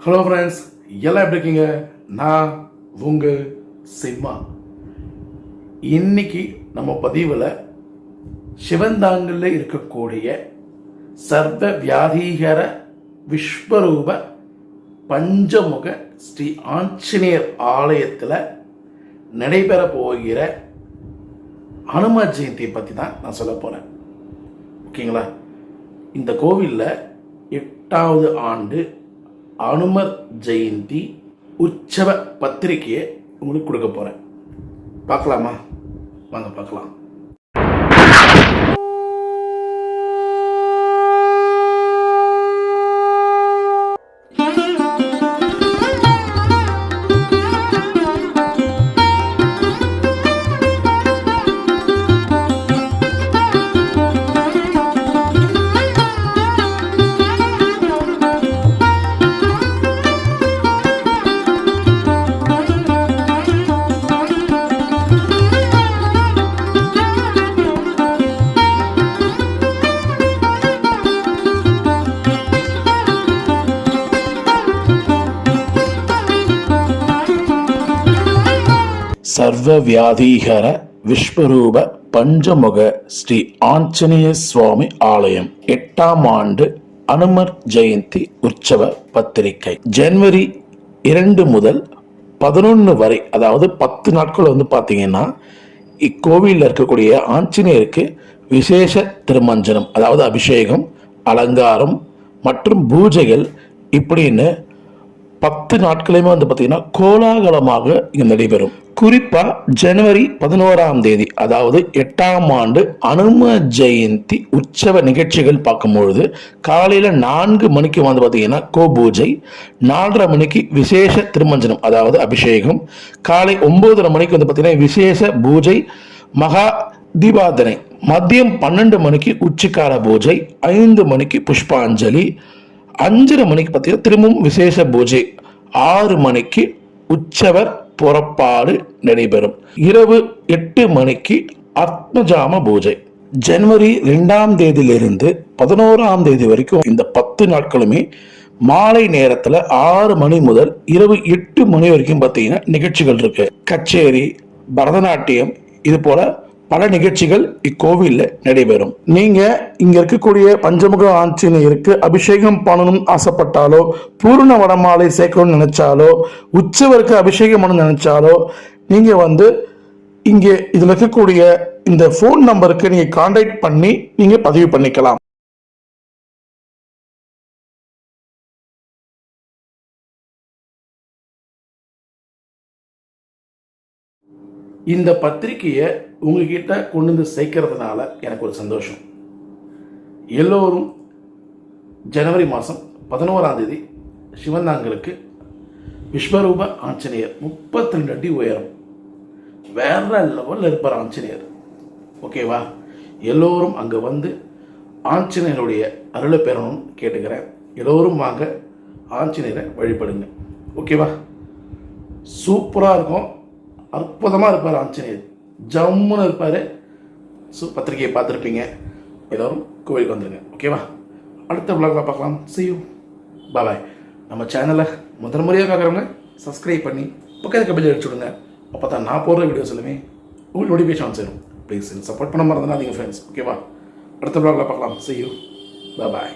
Hello friends எல்லாம் எப்படி இருக்கீங்க? நான் உங்கள் சிம்மா. இன்னைக்கு நம்ம பதிவில் சிவந்தாங்கல்ல இருக்கக்கூடிய சர்வ வியாதீகர விஸ்வரூப பஞ்சமுக ஸ்ரீ ஆஞ்சநேயர் ஆலயத்தில் நடைபெற போகிற ஹனும ஜெயந்தியை பற்றி தான் நான் சொல்ல போகிறேன் ஓகேங்களா? இந்த கோவிலில் எட்டாவது ஆண்டு அனுமர் ஜெயந்தி உற்சவ பத்திரிகையை உங்களுக்கு கொடுக்க போகிறேன் பார்க்கலாமா? வாங்க பார்க்கலாம். சர்வ வியாதீகர விஸ்வரூப பஞ்சமுக ஸ்ரீ ஆஞ்சநேய சுவாமி ஆலயம் எட்டாம் ஆண்டு அனுமர் ஜெயந்தி உற்சவ பத்திரிகை. ஜனவரி இரண்டு முதல் பதினொன்று வரை அதாவது பத்து நாட்கள் வந்து பார்த்தீங்கன்னா இக்கோவிலில் இருக்கக்கூடிய ஆஞ்சநேயருக்கு விசேஷ திருமஞ்சனம் அதாவது அபிஷேகம் அலங்காரம் மற்றும் பூஜைகள் இப்படின்னு பத்து நாட்களையுமே வந்து பார்த்தீங்கன்னா கோலாகலமாக இங்கே நடைபெறும். குறிப்பா ஜனவரி பதினோராம் தேதி அதாவது எட்டாம் ஆண்டு அனும ஜெயந்தி உற்சவ நிகழ்ச்சிகள் பார்க்கும்பொழுது காலையில நான்கு மணிக்கு வந்து பார்த்தீங்கன்னா கோ பூஜை நாலரை மணிக்கு விசேஷ திருமஞ்சனம் அதாவது அபிஷேகம் காலை ஒன்பதரை மணிக்கு வந்து பார்த்தீங்கன்னா விசேஷ பூஜை மகா தீபாதனை மதியம் பன்னெண்டு மணிக்கு உச்சிக்கார பூஜை ஐந்து மணிக்கு புஷ்பாஞ்சலி அஞ்சரை மணிக்கு பார்த்தீங்கன்னா திரும்பவும் விசேஷ பூஜை ஆறு மணிக்கு உற்சவர் புறப்பாடு நடைபெறும். இரவு எட்டு மணிக்கு அத்மஜாம பூஜை. ஜனவரி ரெண்டாம் தேதியிலிருந்து பதினோராம் தேதி வரைக்கும் இந்த பத்து நாட்களுமே மாலை நேரத்துல ஆறு மணி முதல் இரவு எட்டு மணி வரைக்கும் பார்த்தீங்கன்னா நிகழ்ச்சிகள் இருக்கு. கச்சேரி பரதநாட்டியம் இது போல பல நிகழ்ச்சிகள் இக்கோவிலில் நடைபெறும். நீங்க இங்க இருக்கக்கூடிய பஞ்சமுக ஆஞ்சநேயருக்கு அபிஷேகம் பண்ணணும் ஆசைப்பட்டாலோ பூர்ண வடமாலை சேர்க்கணும்னு நினைச்சாலோ உற்சவருக்கு அபிஷேகம் பண்ணணும்னு நினைச்சாலோ நீங்க வந்து இங்கே இதில் இருக்கக்கூடிய இந்த ஃபோன் நம்பருக்கு நீங்கள் கான்டாக்ட் பண்ணி நீங்கள் பதிவு பண்ணிக்கலாம். இந்த பத்திரிக்கையை உங்ககிட்ட கொண்டு வந்து சேர்க்கறதுனால எனக்கு ஒரு சந்தோஷம். எல்லோரும் ஜனவரி மாதம் பதினோராம் தேதி சிவந்தாங்களுக்கு விஸ்வரூப ஆஞ்சநேயர் முப்பத்தி ரெண்டு அடி உயரம். வேற லெவலில் இருப்பார் ஆஞ்சநேயர். ஓகேவா எல்லோரும் அங்கே வந்து ஆஞ்சநேயருடைய அருளை பெறணும்னு கேட்டுக்கிறேன். எல்லோரும் வாங்க ஆஞ்சநேயரை வழிபடுங்க. ஓகேவா சூப்பராக இருக்கும். அற்புதமாக இருப்பார் ஆஞ்சநேயர். ஜம்முன்னு இருப்பார். ஸோ பத்திரிகையை பார்த்துருப்பீங்க. எல்லோரும் கோவிலுக்கு வந்துடுங்க ஓகேவா அடுத்த விளாகில் பார்க்கலாம். செய்யும் பாய் நம்ம சேனலை முதல் முறையாக பார்க்குறவங்க சப்ஸ்கிரைப் பண்ணி பக்கத்து கபில் அடிச்சு விடுங்க. அப்போ தான் நான் போடுற வீடியோஸ் எல்லாமே உங்களுக்கு நோட்டிஃபிகேஷன் சேரும். ப்ளீஸ் சப்போர்ட் பண்ண மறந்துடாதீங்க ஃப்ரெண்ட்ஸ் ஓகேவா அடுத்த விளாகில் பார்க்கலாம். செய்யும் பாய்